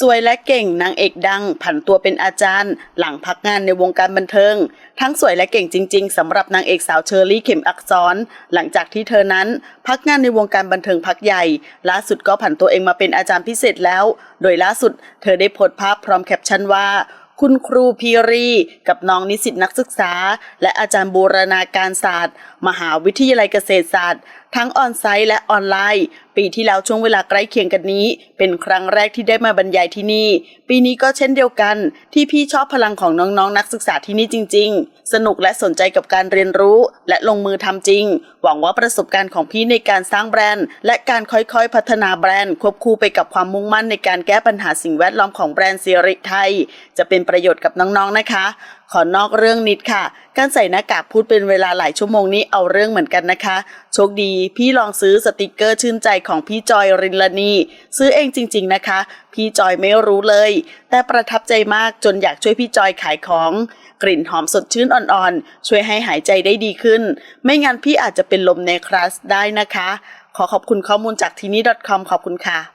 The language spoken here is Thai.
สวยและเก่งนางเอกดัง ผันตัวเป็นอาจารย์ หลังพักงานในวงการบันเทิง ทั้งสวยและเก่งจริง ๆสำหรับนางเอกสาวเชอรี่เข็มอักษร หลังจากที่เธอนั้น พักงานในวงการบันเทิงพักใหญ่ล่าสุดก็ผันตัวเองมาเป็นอาจารย์พิเศษแล้ว โดยล่าสุด เธอได้โพสต์ภาพพร้อมแคปชั่นว่า คุณครูพีรี กับน้องนิสิตนักศึกษา และอาจารย์บูรณาการศาสตร์ มหาวิทยาลัยเกษตรศาสตร์ ทั้งออนไซต์และออนไลน์ ปีที่แล้วช่วงเวลาใกล้เคียงกันนี้ เป็นครั้งแรกที่ได้มาบรรยายที่นี่ ปีนี้ก็เช่นเดียวกัน ที่พี่ชอบพลังของน้องๆนนักศึกษาที่นี่จริง ๆ สนุกและสนใจกับการเรียนรู้ และลงมือทำจริง หวังว่าประสบการณ์ของพี่ในการสร้างแบรนด์ และการค่อยๆ พัฒนาแบรนด์ ควบคู่ไปกับความมุ่งมั่นในการแก้ปัญหาสิ่งแวดล้อมของแบรนด์ซีริไทย จะเป็นประโยชน์กับน้องๆนะคะ ขอนอกเรื่องนิดค่ะ การใส่หน้ากากพูดเป็นเวลาหลายชั่วโมงนี้เอาเรื่องเหมือนกันนะคะ โชคดีพี่ลองซื้อสติกเกอร์ชื่นใจของพี่จอยรินลนีซื้อเองจริง ๆนะคะ พี่จอยไม่รู้เลย แต่ประทับใจมากจนอยากช่วยพี่จอยขายของ กลิ่นหอมสดชื่นอ่อนๆ ช่วยให้หายใจได้ดีขึ้น ไม่งั้นพี่อาจจะเป็นลมในคลาสได้นะคะ ขอขอบคุณข้อมูลจากทีนี่ .com ขอบคุณค่ะ